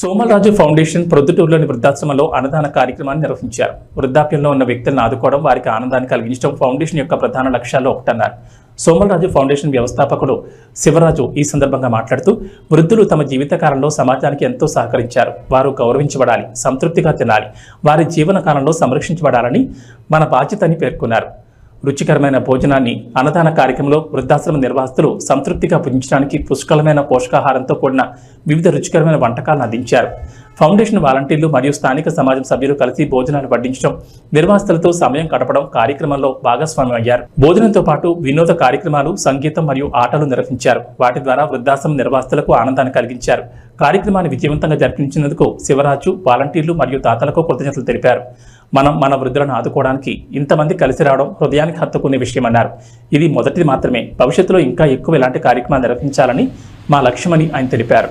Somalaraju foundation ప్రొద్దుటూరులోని వృద్ధాశ్రమంలో అన్నదాన కార్యక్రమాన్ని నిర్వహించారు. వృద్ధాప్యంలో ఉన్న వ్యక్తులను ఆదుకోవడం వారికి ఆనందాన్ని కలిగించడం ఫౌండేషన్ యొక్క ప్రధాన లక్ష్యాల్లో ఒకటన్నారు. సోమలరాజు ఫౌండేషన్ వ్యవస్థాపకుడు శివరాజు ఈ సందర్భంగా మాట్లాడుతూ వృద్ధులు తమ జీవితకాలంలో సమాజానికి ఎంతో సహకరించారు. వారు గౌరవించబడాలి సంతృప్తిగా తినాలి వారి జీవన కాలంలో సంరక్షించబడాలని మన బాధ్యతని పేర్కొన్నారు. రుచికరమైన భోజనాన్ని అన్నదాన కార్యక్రమంలో వృద్ధాశ్రమ నిర్వాహకులు సంతృప్తిగా భుజించడానికి పుష్కలమైన పోషకాహారంతో కూడిన వివిధ రుచికరమైన వంటకాలను అందించారు. ఫౌండేషన్ వాలంటీర్లు మరియు స్థానిక సమాజం సభ్యులు కలిసి భోజనాలు వడ్డించడం నిర్వాసితులతో సమయం గడపడం కార్యక్రమంలో భాగస్వామ్యం అయ్యారు భోజనంతో పాటు వినోద కార్యక్రమాలు సంగీతం మరియు ఆటలు నిర్వహించారు. వాటి ద్వారా వృద్ధాశ్రమ నిర్వాసితులకు ఆనందాన్ని కలిగించారు. కార్యక్రమాన్ని విజయవంతంగా జరిపించినందుకు శివరాజు వాలంటీర్లు మరియు దాతలకు కృతజ్ఞతలు తెలిపారు. మనం మన వృద్ధులను ఆదుకోవడానికి ఇంతమంది కలిసి రావడం హృదయానికి హత్తుకునే విషయమన్నారు. ఇది మొదటిది మాత్రమే. భవిష్యత్తులో ఇంకా ఎక్కువ ఇలాంటి కార్యక్రమాలు నిర్వహించాలని మా లక్ష్యమని ఆయన తెలిపారు.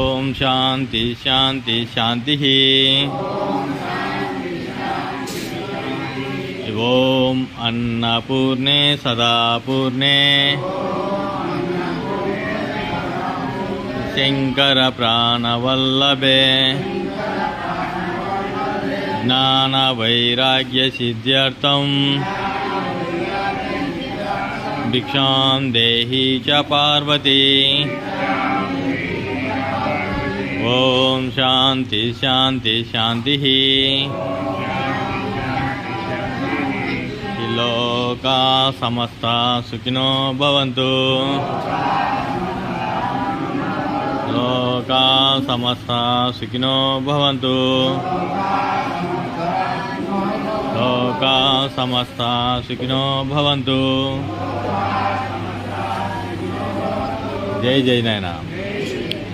शांति शांति शांति ओम अन्नपूर्णे सदा पूर्णे शंकर शङ्करप्राणवल्लभे ज्ञानवैराग्यसिद्ध्यर्थं भिक्षां देहि च पार्वती। ఓం శాంతి శాంతి శాంతి లోకా సమస్త సుఖినో భవంతు. లోకా సమస్త సుఖినో భవంతు. లోకా సమస్త సుఖినో భవంతు. జై జై నాయనా.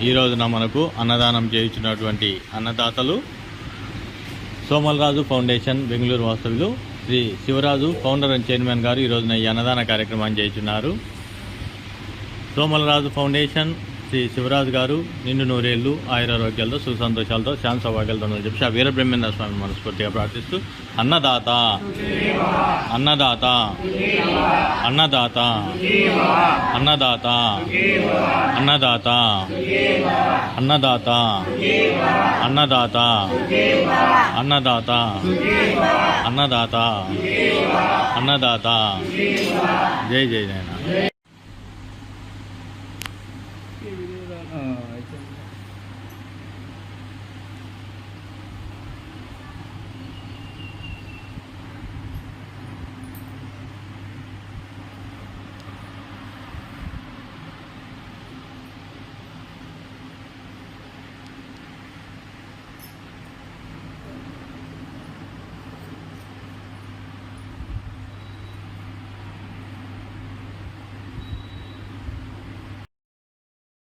ఈ రోజున మనకు అన్నదానం చేయించినటువంటి అన్నదాతలు సోమలరాజు ఫౌండేషన్ బెంగళూరు వాస్తవ్యులు Sri Sivaraju founder and chairman garu ఈ రోజున ఈ అన్నదాన కార్యక్రమాన్ని చేయించున్నారు. సోమలరాజు ఫౌండేషన్ శ్రీ శివరాజు గారు నిండు నూరేళ్ళు ఆయురారోగ్యాలతో సుసంతోషాలతో శాంత సౌభాగ్యాలతో ఉండాలని చెప్పి ఆ వీరబ్రహ్మేంద్ర స్వామి మనస్ఫూర్తిగా ప్రార్థిస్తూ అన్నదాత అన్నదాత అన్నదాత అన్నదాత అన్నదాత అన్నదాత అన్నదాత అన్నదాత అన్నదాత అన్నదాత జై జై నాయన 嗯没